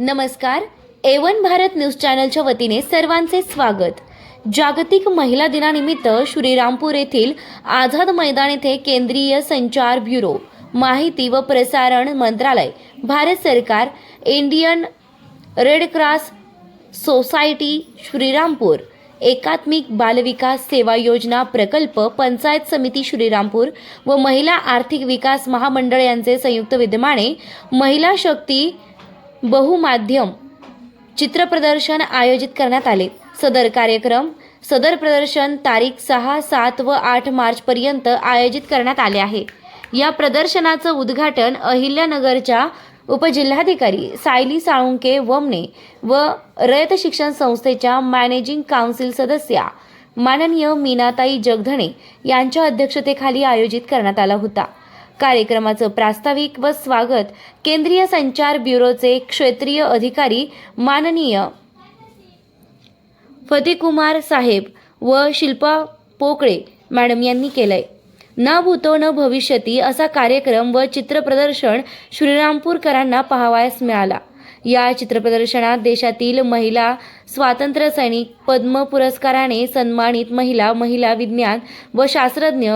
नमस्कार A1 Bharat news चॅनलच्या वतीने सर्वांचे स्वागत. जागतिक महिला दिनानिमित्त श्रीरामपूर येथील आझाद मैदान येथे केंद्रीय संचार ब्युरो माहिती व प्रसारण मंत्रालय भारत सरकार Indian red cross society Shrirampur एकात्मिक बालविकास सेवा योजना प्रकल्प पंचायत समिती श्रीरामपूर व महिला आर्थिक विकास महामंडळ यांचे संयुक्त विद्यमाने महिला शक्ती बहुमाध्यम चित्रप्रदर्शन आयोजित करण्यात आले. सदर कार्यक्रम सदर प्रदर्शन तारीख सहा सात व आठ मार्चपर्यंत आयोजित करण्यात आले आहे. या प्रदर्शनाचं उद्घाटन अहिल्यानगरच्या उपजिल्हाधिकारी सायली साळुंके वमने व रयत शिक्षण संस्थेच्या मॅनेजिंग काउन्सिल सदस्या माननीय मीनाताई जगधणे यांच्या अध्यक्षतेखाली आयोजित करण्यात आला होता. कार्यक्रमाचं प्रास्ताविक व स्वागत केंद्रीय संचार ब्युरोचे क्षेत्रीय अधिकारी माननीय फतेकुमार साहेब व शिल्पा पोकळे मॅडम यांनी केलंय. न भूतो न भविष्यती असा कार्यक्रम व चित्रप्रदर्शन श्रीरामपूरकरांना पाहावयास मिळाला. या चित्रप्रदर्शनात देशातील महिला स्वातंत्र्य सैनिक पद्म पुरस्काराने सन्मानित महिला महिला विज्ञान व शास्त्रज्ञ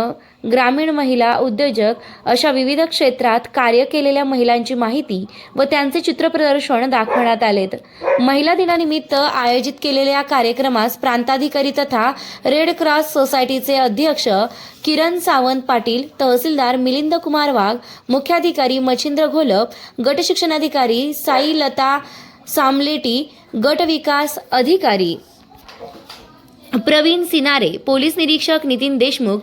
ग्रामीण महिला उद्योजक अशा विविध क्षेत्रात कार्य केलेल्या महिलांची माहिती व त्यांचे चित्रप्रदर्शन दाखवण्यात आलेत. महिला दिनानिमित्त आयोजित केलेल्या कार्यक्रमास प्रांताधिकारी तथा रेड क्रॉस सोसायटीचे अध्यक्ष किरण सावंत पाटील तहसीलदार मिलिंद कुमार वाघ मुख्याधिकारी मच्छिंद्र घोलप गट शिक्षणाधिकारी साई लता सामलेटी गट विकास अधिकारी प्रवीण सिनारे पोलीस निरीक्षक नितीन देशमुख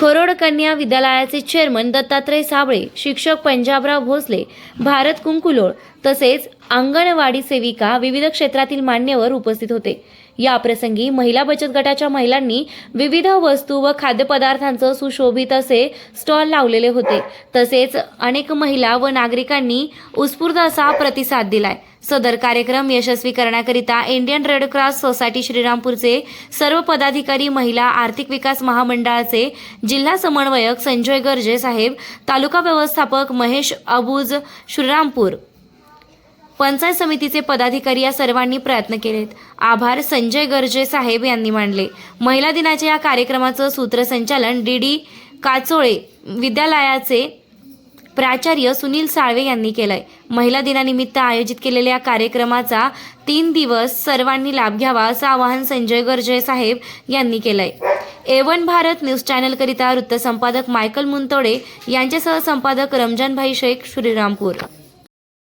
खरोड कन्या विद्यालयाचे चेअरमन दत्तात्रय साबळे शिक्षक पंजाबराव भोसले भारत कुंकुलोळ तसेच अंगणवाडी सेविका विविध क्षेत्रातील मान्यवर उपस्थित होते. या प्रसंगी महिला बचत गटाच्या महिलांनी विविध वस्तू व खाद्यपदार्थांचं सुशोभित असे स्टॉल लावलेले होते. तसेच अनेक महिला व नागरिकांनी उत्स्फूर्त असा प्रतिसाद दिलाय. सदर कार्यक्रम यशस्वी करण्याकरिता इंडियन रेड क्रॉस सोसायटी श्रीरामपूरचे सर्व पदाधिकारी महिला आर्थिक विकास महामंडळाचे जिल्हा समन्वयक संजय गर्जे साहेब तालुका व्यवस्थापक महेश अबूज श्रीरामपूर. पंचायत समितीचे पदाधिकारी या सर्वांनी प्रयत्न केलेत. आभार संजय गर्जे साहेब यांनी मांडले महिला दिनाच्या या कार्यक्रमाचं सूत्रसंचालन डी डी काचोळे विद्यालयाचे प्राचार्य सुनील साळवे यांनी केलंय. महिला दिनानिमित्त आयोजित केलेल्या या कार्यक्रमाचा तीन दिवस सर्वांनी लाभ घ्यावा असं आवाहन संजय गर्जे साहेब यांनी केलंय. एवन भारत न्यूज चॅनलकरिता वृत्तसंपादक मायकल मुंतोडे यांच्यासह संपादक रमजानभाई शेख श्रीरामपूर.